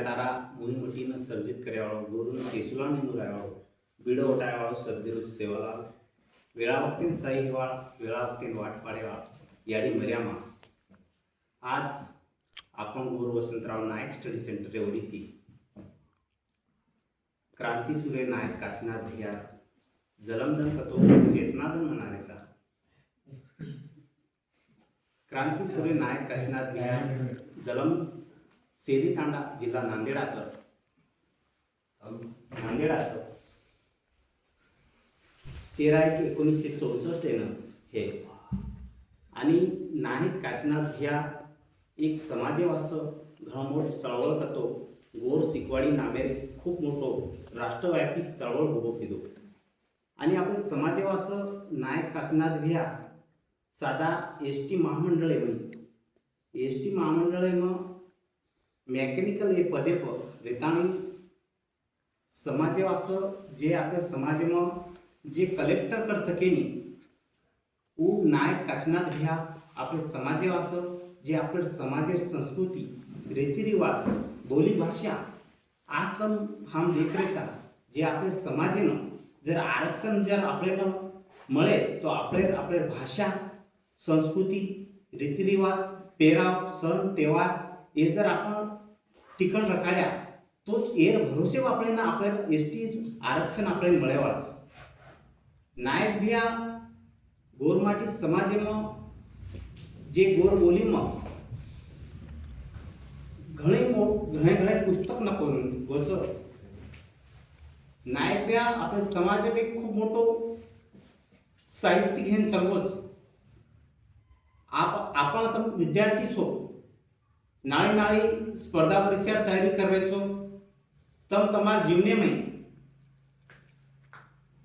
તારા મુહિ મટીને સર્જિત કર્યાવાળો ગુરુને કેસુલાની નુરાયવાળો બીડો વટાયવાળો સદગુરુ સેવાલાલ વેળાવટીન સહીવાળ વેળાવટીન વાટ પાડેવાળ યાડી મર્યામાં आज आपण गुरु वसंतराव नायक स्टडी सेंटर एवढी क्रांतीसूर्य नायक काशीनाथ भियार जलमदन कतो चेतनादन म्हणारेचा क्रांतीसूर्य नायक काशीनाथ भियार जलम सेरीतांडा जिल्हा नांदेडात नांदेडात तेरा एक एकोणीसशे चौसष्ट आहे हे. आणि नायक काशीनाथ ह्या एक समाजेवास घडमोड चळवळ करतो. गोर शिकवाडी नामेरे खूप मोठो राष्ट्रव्यापी चळवळ उभो केलो. आणि आपण समाजेवास नायक काशीनाथ भिया साधा एस टी महामंडळ आहे एस टी महामंडळ आहे मग મેકેનિકલ એ પદે પર રેતાણી સમાજવાસ જે આપણે સમાજમાં जे कलेक्टर कर सकेनी ऊ नायक काशनाथ घ्या आपले समाजे असं जे आपले समाज संस्कृती रीतिरिवाज बोली भाषा आज पण हम लेकरेचा जे आपले समाजेनं जर आरक्षण जर आपल्याला मळे तो आपले आपले भाषा संस्कृती रीतिरिवाज पेराव सण त्योहार हे जर आपण तिकट रखाल्या तोच एर भरोसे वापरे ना आपल्याला एस टी आरक्षण आपल्याला मिळावाच नायक भिया गोरमाटी समाज जे गोर बोली मग घणे मो घणे घणे पुस्तक न करून गोच नायक भिया आपल्या समाज एक खूप मोठो साहित्य घेण सर्वच आप आपण आता विद्यार्थी नाळी नाळी स्पर्धा परीक्षा तयारी करायचो तर तमार जीवने में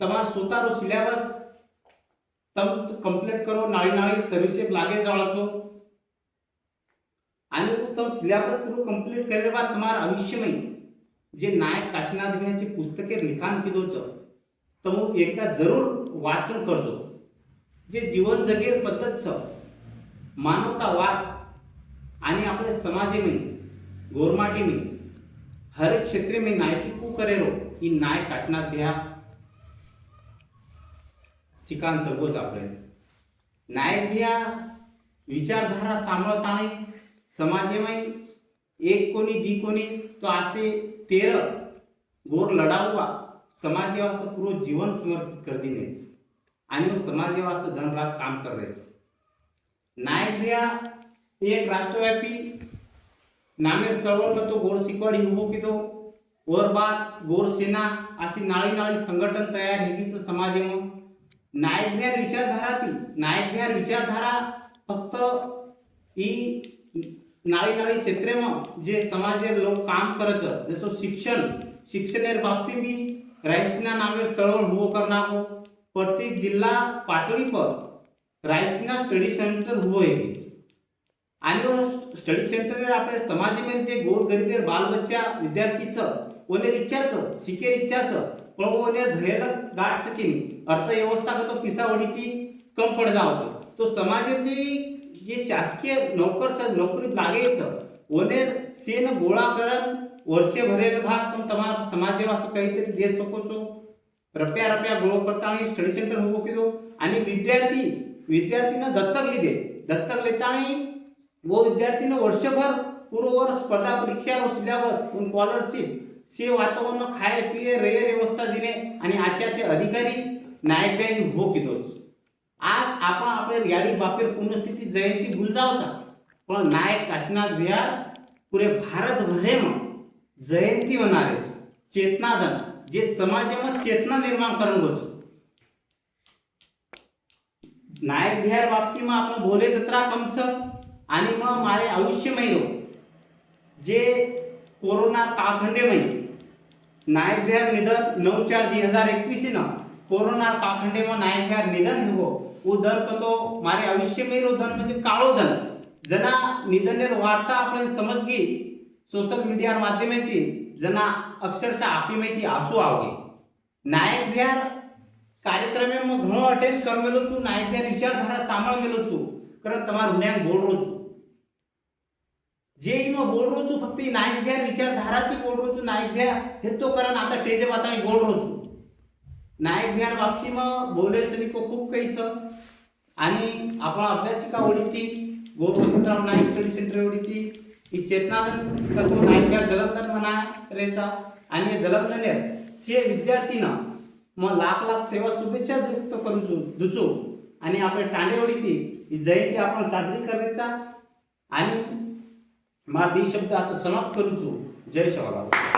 तमार सोता रो सिलेबस तम कंप्लीट करो नाळी नाळी सर्व्हिसेस लागे जाळसो आणि तुम सिलेबस पूर्ण कंप्लीट केल्या बाद तमार आयुष्य में जे नायक काशीनाथ भैयाचे पुस्तके लिखाण किदोच तम एकदा जरूर वाचन करजो जे जीवन जगेर पद्धतचं मानवतावाद छ मानवतावाद आणि आपल्या गोरमाटी गोरमाटीमध्ये हर एक क्षेत्र में नायकी को करेलो ही नायक काशनाथ भैया सिकान चलवोच आपले. नायक भैया विचारधारा सांभाळताना समाजेमध्ये एक कोणी जी कोणी तो असे तेर गोर लढावा समाजेवास पूर्ण जीवन समर्पित कर दिनेच आणि वो समाजेवास काम करेच नायक भैया एक राष्ट्रव्यापी नामेर चळवळ करतो गोर शिकवड उभो किदो गोरबात गोर सेना अशी नाळी नाळी संघटन तयार हे तिचं समाज येऊन नायक भ्यार विचारधारा ती. नायक भ्यार विचारधारा फक्त ही नाळी नाळी क्षेत्र जे समाज लोक काम करत जसं शिक्षण शिक्षणे बाबती मी रायसीना नामेर चळवळ उभो करणार प्रत्येक जिल्हा पातळीवर रायसीना स्टडी सेंटर उभो हे हेगीच आणि स्टडी सेंटर आपल्या समाजामध्ये जे गोर गरीबेर बाल बच्चा विद्यार्थीचं ओनेर इच्छाचं शिकेर इच्छाचं पण ओनेर धैर्य गाठ सकेनी अर्थव्यवस्था का तो पिसावडी ती कम पड जावचं तो समाजाचे जे जे शासकीय नोकर छ नोकरी लागायचं ओनेर सेन गोळा करण वर्षे भरेल भा तुम તમારા સમાજે असं काहीतरी दे શકો છો રપ્યા રપ્યા ગોળો કરતા સ્ટડી સેન્ટર ઉભો કીધો आणि विद्यार्थी विद्यार्थीनं दत्तक લીધે दत्तक લેતાની व विद्यार्थ्यांना वर्षभर पूर्ववर स्पर्धा परीक्षा व सिलेबस स्कॉलरशिप से वातावरण खाय पिये रेय व्यवस्था दिने आणि आचाचे अधिकारी नायक बँक हो कितोस आज आपण आपल्या यादी बापेर पुण्यस्थिती जयंती गुलजावचा पण नायक काशीनाथ बिहार पुरे भारत भरे जयंती मनारेच चेतनादन जे સમાજમાં चेतना निर्माण करून बस नायक बिहार બાબતીમાં આપણે बोले जत्रा કમ છે અને એમાં મારે આયુષ્ય મહિનો જે કોરોના કાળખંડેમાં નાયક વિહાર નિધન નવ ચાર બે હજાર એકવીસના કોરોના કાળખંડેમાં નાયક વિહાર નિધન હો ઓ દન કતો મારે આયુષ્ય મહિનો ધન म्हणजे काळो धन जना निधनेर वार्ता आपण समजगी सोशल मीडिया माध्यमेती जना अक्षरशः आखीमेती आसू आवगे નાયક વિહાર કાર્યક્રમે હું ઘણો અટેન્ડ કરેલો છું નાયક વિહાર વિચારધારા સાંભળેલો છું કારણ તમારું જ્ઞાન બોલરો છું जे मग बोल रोचू फक्त ही नायक घ्या विचारधारा ती बोल रोचू नायक घ्या हे तो कारण आता टेजे आता मी बोल रोचू नायक घ्या बाबती मग बोले सरी को खूप काहीच आणि आपण अभ्यासिका ओढी गोर वसंतराव नाईक स्टडी सेंटर ओढी ही चेतनादन तत्व नायक घ्या जलंधर म्हणा रेचा आणि हे जलंधर से विद्यार्थीनं मग लाख लाख सेवा शुभेच्छा व्यक्त करूचो दुचो. आणि आपल्या टांडे ती ही जयंती आपण साजरी करायचा आणि माझा शब्द आता समाप्त करूचो जय शवाला